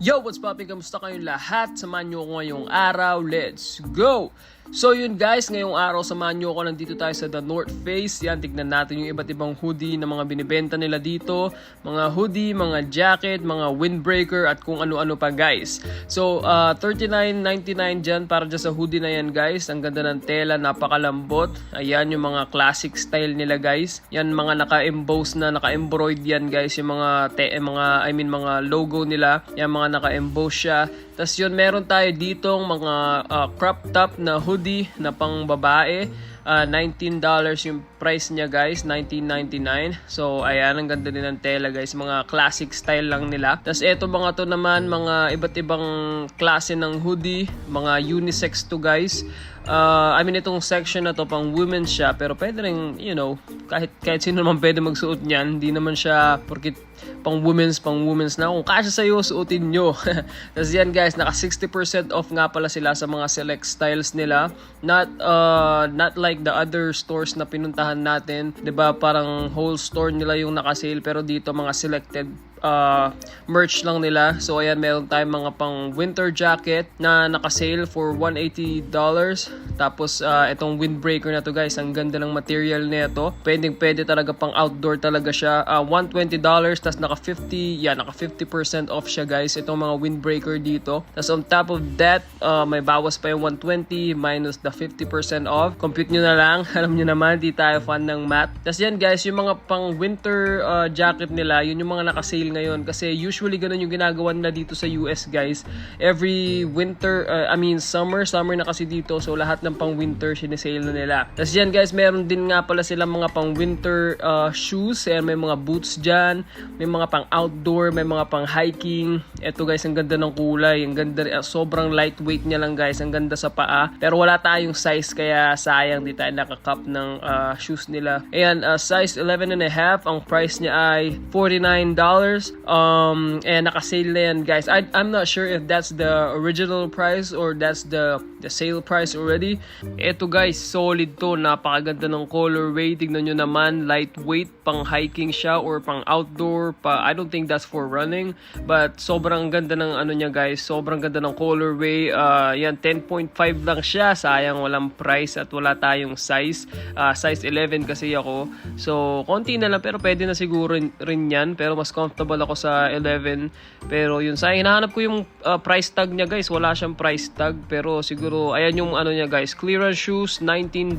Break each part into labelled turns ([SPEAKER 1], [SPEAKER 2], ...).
[SPEAKER 1] Yo, what's poppin'? Kamusta kayong lahat? Samahan nyo ako ngayong araw. Let's go! So yun guys, ngayong araw samahan nyo ako nandito tayo sa The North Face. Yan, tignan natin yung iba't ibang hoodie na mga binibenta nila dito. Mga hoodie, mga jacket, mga windbreaker at kung ano-ano pa guys. So uh, $39.99 dyan para dyan sa hoodie na yan guys. Ang ganda ng tela, napakalambot. Ayan yung mga classic style nila guys. Yan mga naka-emboss na, naka-embroid yan guys. Yung mga, te, eh, mga, I mean mga logo nila. Yan mga naka-emboss siya. Tapos yun, meron tayo ditong mga uh, crop top na hoodie na pang babae. Uh, $19 yung price niya guys, $19.99. So ayan, ang ganda din ng tela guys, mga classic style lang nila. Tapos eto mga to naman, mga iba't ibang klase ng hoodie, mga unisex to guys. Uh, I mean itong section na to pang women siya pero pwede rin, you know, kahit kahit sino naman pwede magsuot niyan, hindi naman siya porkit pang women's, pang women's na. Kung kasya sa'yo, suotin nyo. Tapos yan guys, naka 60% off nga pala sila sa mga select styles nila. Not, uh, not like the other stores na pinuntahan natin. ba Parang whole store nila yung naka-sale. Pero dito mga selected uh, merch lang nila. So ayan, meron tayong mga pang winter jacket na naka-sale for $180. Tapos uh, itong windbreaker na to guys, ang ganda ng material nito. Pwedeng pwede talaga pang outdoor talaga siya. Uh, $120 tapos naka 50, yeah, naka 50% off siya guys. Itong mga windbreaker dito. Tapos on top of that, uh, may bawas pa yung 120 minus the 50% off. Compute nyo na lang. Alam nyo naman, di tayo fan ng math. Tapos yan guys, yung mga pang winter uh, jacket nila, yun yung mga naka-sale ngayon. Kasi usually ganun yung ginagawa nila dito sa US guys. Every winter, uh, I mean summer, summer na kasi dito. So lahat ng pang winter sinesale na nila. Tapos yan guys, meron din nga pala sila mga pang winter uh, shoes. Ayan, may mga boots dyan. May mga pang outdoor, may mga pang hiking. Ito guys, ang ganda ng kulay. Ang ganda, uh, sobrang lightweight niya lang guys. Ang ganda sa paa. Pero wala tayong size kaya sayang di tayo nakakap ng uh, shoes nila. Ayan, uh, size 11 and a half. Ang price niya ay $49. Um, and naka-sale na yan guys. I, I'm not sure if that's the original price or that's the the sale price already. Ito guys, solid to. Napakaganda ng colorway. Tignan nyo naman, lightweight. Pang hiking siya or pang outdoor. Pa, I don't think that's for running. But sobrang ganda ng ano niya guys. Sobrang ganda ng colorway. Uh, yan, 10.5 lang siya. Sayang walang price at wala tayong size. Uh, size 11 kasi ako. So, konti na lang pero pwede na siguro rin, rin yan. Pero mas comfortable ako sa 11. Pero yun, sa hinahanap ko yung uh, price tag niya guys. Wala siyang price tag. Pero siguro, ayan yung ano niya guys. Clearance shoes, $19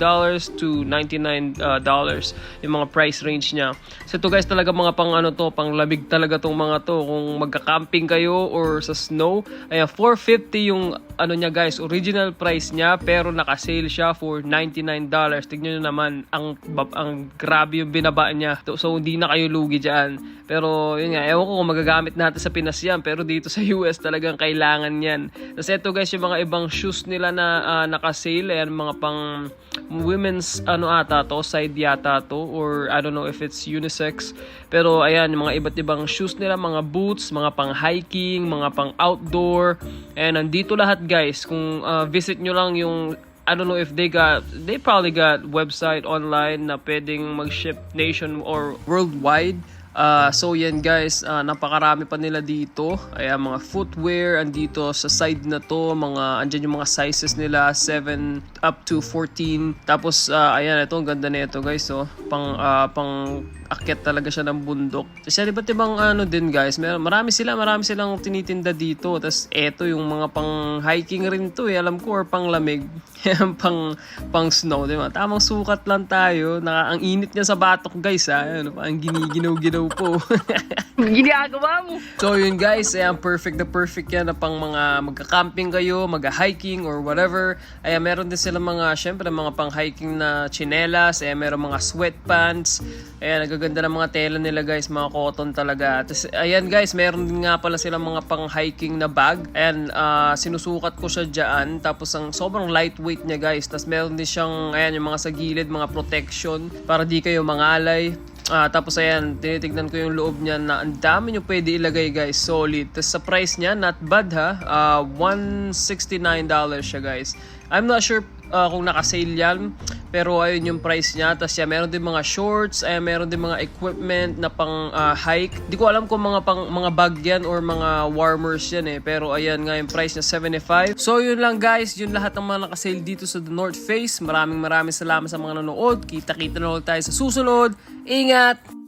[SPEAKER 1] to $99 uh, dollars yung mga price range niya. So ito guys talaga mga pang ano to, pang lamig talaga tong mga to. Kung magka-camping kayo or sa snow, ayan 450 yung ano niya guys, original price niya pero naka-sale siya for $99. Tignan niyo naman ang ang grabe yung binaba niya. So hindi na kayo lugi diyan. Pero yun nga, ewan ko kung magagamit natin sa Pinas yan. Pero dito sa US talagang kailangan yan. Tapos ito guys, yung mga ibang shoes nila na uh, naka-sale. Ayan, mga pang women's ano ata to, side yata to. Or I don't know if it's unisex. Pero ayan, mga iba't ibang shoes nila, mga boots, mga pang hiking, mga pang outdoor. And nandito lahat guys. Kung uh, visit nyo lang yung I don't know if they got they probably got website online na pwedeng mag-ship nation or worldwide. Uh, so yan guys, uh, napakarami pa nila dito. Ayan mga footwear andito sa side na to, mga andyan yung mga sizes nila 7 up to 14. Tapos uh, ayan ito, ang ganda nito guys, so pang uh, pang akyat talaga siya ng bundok. Kasi di ba tibang ano din guys, mer marami sila, marami silang tinitinda dito. Tapos eto yung mga pang hiking rin to eh, alam ko or pang lamig, pang pang snow, di ba? Tamang sukat lang tayo. Naka, ang init niya sa batok guys ha. Ano pa, ang giniginaw-ginaw po.
[SPEAKER 2] Ginagawa mo.
[SPEAKER 1] so yun guys, ayan, perfect na perfect yan na pang mga magka-camping kayo, mag-hiking or whatever. Ayan, meron din sila mga, syempre, mga pang-hiking na chinelas. Ayan, meron mga sweatpants. Ayan, nagaganda ng mga tela nila guys, mga cotton talaga. Tapos, ayan guys, meron din nga pala sila mga pang-hiking na bag. Ayan, uh, sinusukat ko siya dyan. Tapos, ang sobrang lightweight niya guys. Tapos, meron din siyang, ayan, yung mga sa gilid, mga protection para di kayo mangalay. Ah, tapos ayan, tinitignan ko yung loob niya na ang dami nyo pwede ilagay guys, solid. Tapos sa price niya, not bad ha, uh, $169 siya guys. I'm not sure ah, kung naka-sale yan. Pero ayun yung price niya. Tapos yan, meron din mga shorts, ay meron din mga equipment na pang ah, hike. Di ko alam kung mga pang mga bag yan or mga warmers yan eh. Pero ayan nga yung price niya 75. So yun lang guys, yun lahat ng mga naka-sale dito sa The North Face. Maraming maraming salamat sa mga nanood. Kita-kita na ulit tayo sa susunod. Ingat!